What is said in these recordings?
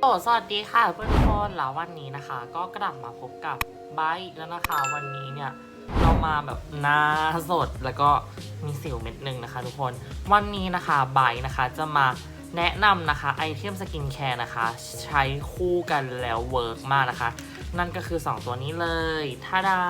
โอ้สวัสดีค่ะเพื่อนทุกคนแล้ววันนี้นะคะ ก็กลับมาพบกับไบร์ทอีกแล้วนะคะ วันนี้เนี่ยเรามาแบบหน้าสดแล้วก็มีสิวเม็ดหนึ่งนะคะ ทุกคนวันนี้นะคะไบร์นะคะจะมาแนะนำนะคะไอเทมสกินแคร์นะคะ ใช้คู่กันแล้วเวิร์กมากนะคะ นั่นก็คือ 2 ตัวนี้เลยท่าดา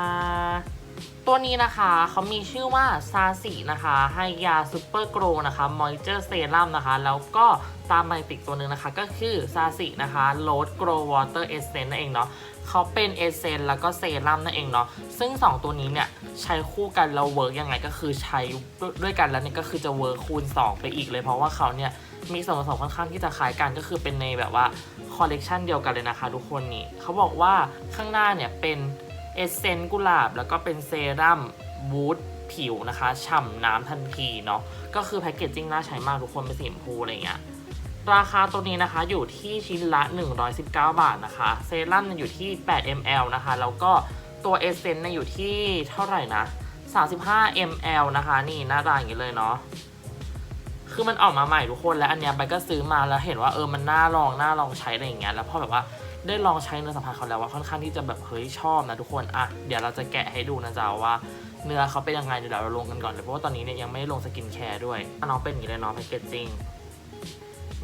ตัวนี้นะคะเขามีชื่อว่าซาสินะคะไฮยาซูเปอร์โกรนะคะมอยเจอร์เซรั่มนะคะ แล้วก็ตามมาติกตัวหนึ่งนะคะ ก็คือซาสินะคะโรสโกรวอเตอร์เอเซนนั่นเองเนาะเขาเป็นเอเซนแล้วก็เซรั่มนั่นเองเนาะซึ่ง 2 ตัวนี้เนี่ยใช้คู่กันแล้วเวิร์กยังไงก็คือใช้ด้วยกันแล้วเนี่ยก็คือจะเวิร์กคูณ 2 ไปอีกเลย เพราะว่าเขาเนี่ยมีส่วนผสมค่อนข้างที่จะคล้ายกันก็คือเป็นในแบบว่าคอลเลกชันเดียวกันเลยนะคะทุกคนนี่เขาบอกว่าข้างหน้าเนี่ยเป็น เอเซนต์กุหลาบ แล้วก็เป็นเซรั่มบูทผิวนะคะฉ่ำน้ำทันทีเนาะก็คือแพคเกจจิ้งน่าใช้มากทุกคนเป็นสีชมพูอะไรเงี้ยราคาตัวนี้นะคะอยู่ที่ชิ้นละ 119 บาทนะคะเซรั่มอยู่ที่ 8 ml นะคะแล้วก็ตัวเอเซนต์เนี่ยอยู่ที่เท่าไหร่นะ 35 ml นะคะ นี่หน้าตาอย่างนี้เลยเนาะคือมันออกมาใหม่ทุกคนและอันเนี้ยใบก็ซื้อมาแล้วเห็นว่าเออมันน่าลองน่าลองใช้อะไรอย่างเงี้ยแล้วพอแบบว่า ได้ลองใช้เนื้อสัมผัสเขาแล้วว่าค่อนข้างที่จะแบบเฮ้ยชอบนะทุกคนอะเดี๋ยวเราจะแกะให้ดูนะจ๊ะว่าเนื้อเขาเป็นยังไงเดี๋ยวเราลงกันก่อนเลยเพราะว่าตอนนี้เนี่ยยังไม่ลงสกินแคร์ด้วยน้องเป็นอย่างนี้เลยเนาะแพคเกจจิ้ง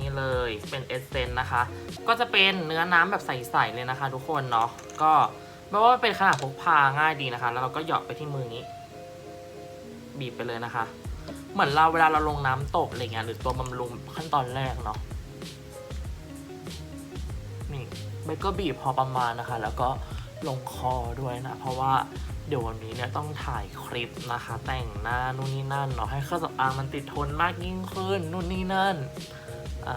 นี่เลยเป็นเอสเซนนะคะ ก็จะเป็นเนื้อน้ำแบบใสๆเลยนะคะ ทุกคนเนาะก็ไม่ว่าเป็นขนาดพกพาง่ายดีนะคะ แล้วเราก็หยอดไปที่มือนี้ บีบไปเลยนะคะ เหมือนเราเวลาเราลงน้ำตกอะไรเงี้ยหรือตัวบำรุงขั้นตอนแรกเนาะ เบก็บีบพอประมาณนะคะ แล้วก็ลงคอด้วยนะ เพราะว่าเดี๋ยววันนี้เนี่ยต้องถ่ายคลิปนะคะ แต่งหน้านู่นนี่นั่นเนาะให้เครื่องสำอางมันติดทนมากยิ่งขึ้นนู่นนี่นั่นอะ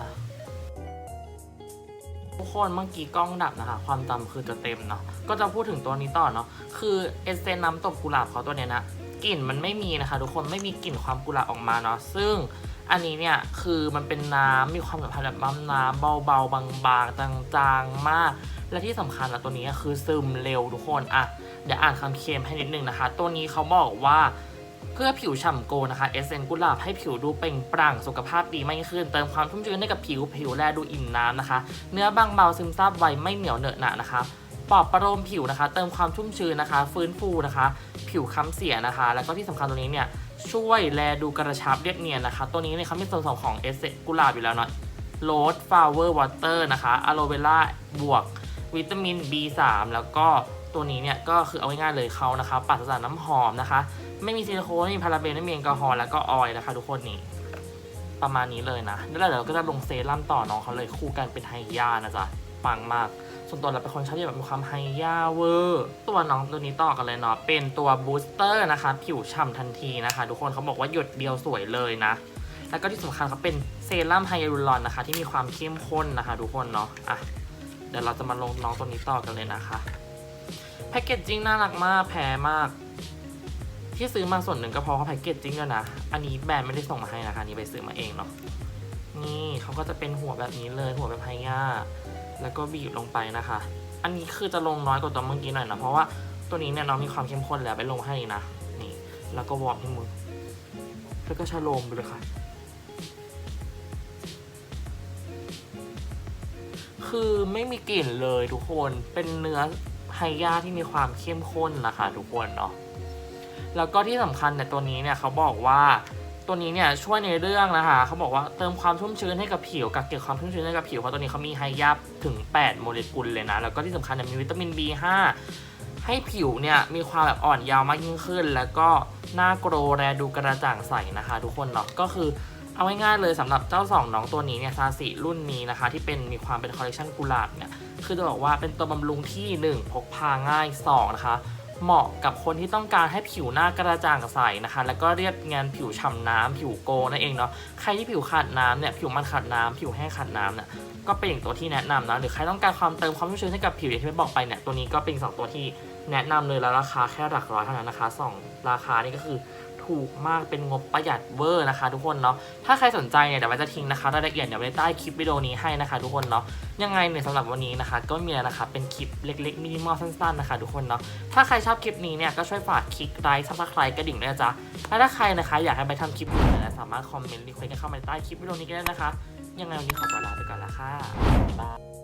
ทุกคนเมื่อกี้กล้องดับนะคะ ความจำคือจะเต็มเนาะก็จะพูดถึงตัวนี้ต่อเนาะคือเอเซนน้ำตบกุหลาบเขาตัวเนี้ยนะกลิ่นมันไม่มีนะคะ ทุกคนไม่มีกลิ่นความกุหลาบออกมาเนาะซึ่ง อันนี้เนี่ยคือมันเป็นน้ำมีความสัมพันธ์แบบน้ำเบาๆบางๆจางๆมาก และที่สำคัญนะตัวนี้คือซึมเร็วทุกคนอะเดี๋ยวอ่านคำเค็มให้นิดนึงนะคะ ตัวนี้เขาบอกว่าเพื่อผิวฉ่ำโกนะคะเอเซนกุหลาบให้ผิวดูเปล่งปลั่งสุขภาพดีไม่ขึ้น เติมความชุ่มชื้นให้กับผิวผิวแลดูอิ่มน้ำนะคะ เนื้อบางเบาซึมซาบไวไม่เหนียวเหนอะหนะนะคะปลอบประโลมผิวนะคะ เติมความชุ่มชื้นนะคะ ฟื้นฟูนะคะ ผิวค้ำเสียนะคะ แล้วก็ที่สำคัญตัวนี้เนี่ย ช่วยแลดูกระชับเรียบเนียนนะคะ ตัวนี้เนี่ยเขามีส่วนผสมของเอสเซกุหลาบอยู่แล้วเนาะโรสฟลาวเวอร์วอเตอร์นะคะอะโลเวล่าบวก วิตามิน B3 แล้วก็ตัวนี้เนี่ยก็คือเอาง่ายๆเลยเขานะคะปราศจากน้ำหอมนะคะ ไม่มีซิลิโคนไม่มีพาราเบนไม่มีแอลกอฮอล์แล้วก็ออยล์นะคะ ทุกคนนี่ประมาณนี้เลยนะแล้วเดี๋ยวเราก็จะลงเซรั่มต่อน้องเขาเลยคู่กันเป็นไฮยานะจ๊ะ ปังมาก ส่วนตัวเราเป็นคนชอบที่แบบมีความไฮยาเวอร์ตัวน้องตัวนี้ต่อกันเลยเนาะเป็นตัวบูสเตอร์นะคะ ผิวฉ่ำทันทีนะคะ ทุกคนเขาบอกว่าหยดเดียวสวยเลยนะ แล้วก็ที่สำคัญเขาเป็นเซรั่มไฮยาลูรอนนะคะ ที่มีความเข้มข้นนะคะ ทุกคนเนาะอะเดี๋ยวเราจะมาลงน้องตัวนี้ต่อกันเลยนะคะแพคเกจจิ้งน่ารักมากแพรมาก ที่ซื้อมาส่วนหนึ่งก็เพราะเขาแพคเกจจิ้งด้วยนะ อันนี้แบรนด์ไม่ได้ส่งมาให้นะคะนนี่ไปซื้อมาเองเนาะนี่เขาก็จะเป็นหัวแบบนี้เลยหัวแบบไฮยา แล้วก็บีบลงไปนะคะ อันนี้คือจะลงน้อยกว่าตัวเมื่อกี้หน่อยนะเพราะว่าตัวนี้เนี่ยน้องมีความเข้มข้นแล้วไปลงให้นะนี่ แล้วก็วอร์มที่มือแล้วก็ชะโลมไปเลยค่ะ คือไม่มีกลิ่นเลยทุกคนเป็นเนื้อไฮยาที่มีความเข้มข้นนะคะทุกคนเนาะแล้วก็ที่สำคัญเนี่ยตัวนี้เนี่ยเขาบอกว่า ตัวนี้เนี่ยช่วยในเรื่องนะคะเขาบอกว่าเติมความชุ่มชื้นให้กับผิวกักเก็บความชุ่มชื้นให้กับผิวเพราะตัวนี้เขามีไฮยาถึง 8 โมเลกุลเลยนะ แล้วก็ที่สำคัญมีวิตามิน B5 ให้ผิวเนี่ยมีความแบบอ่อนยาวมากยิ่งขึ้น แล้วก็หน้าโกรแลดูกระจ่างใสนะคะ ทุกคนเนาะก็คือเอาง่ายๆเลยสำหรับเจ้าสองน้องตัวนี้เนี่ยซาสิรุ่นนี้นะคะ ที่เป็นมีความเป็นคอลเลคชันกุหลาบเนี่ยคือจะบอกว่าเป็นตัวบำรุงที่ 1 พกพาง่าย 2 นะคะ เหมาะกับคนที่ต้องการให้ผิวหน้ากระจ่างใสนะคะ แล้วก็เรียบเนียนผิวฉ่ำน้ำผิวโกนั่นเองเนาะใครที่ผิวขาดน้ำเนี่ยผิวมันขาดน้ำผิวแห้งขาดน้ำเนี่ยก็เป็นอย่างตัวที่แนะนำนะหรือใครต้องการความเติมความชุ่มชื้นให้กับผิวอย่างที่ไม่บอกไปเนี่ยตัวนี้ก็เป็นสองตัวที่แนะนำเลยแล้วราคาแค่หลักร้อยเท่านั้นนะคะสองราคานี่ก็คือ ถูกมากเป็นงบประหยัดเวอร์นะคะทุกคนเนาะถ้าใครสนใจเนี่ยเดี๋ยวไว้จะทิ้งนะคะรายละเอียดเดี๋ยวไว้ใต้คลิปวิดีโอนี้ให้นะคะทุกคนเนาะยังไงเนี่ยสำหรับวันนี้นะคะ ก็มีแล้วนะคะเป็นคลิปเล็กๆมินิมอลสั้นๆนะคะทุกคนเนาะถ้าใครชอบคลิปนี้เนี่ยก็ช่วยฝากคลิกไลค์ซับสไครต์กระดิ่งด้วยนะจ๊ะและถ้าใครนะคะอยากให้ไปทำคลิปอื่นนะสามารถคอมเมนต์รีเควสต์กันเข้ามาใต้คลิปวิดีโอนี้ก็ได้นะคะ ยังไงวันนี้ขอตัวลาไปก่อนละค่ะบ๊ายบาย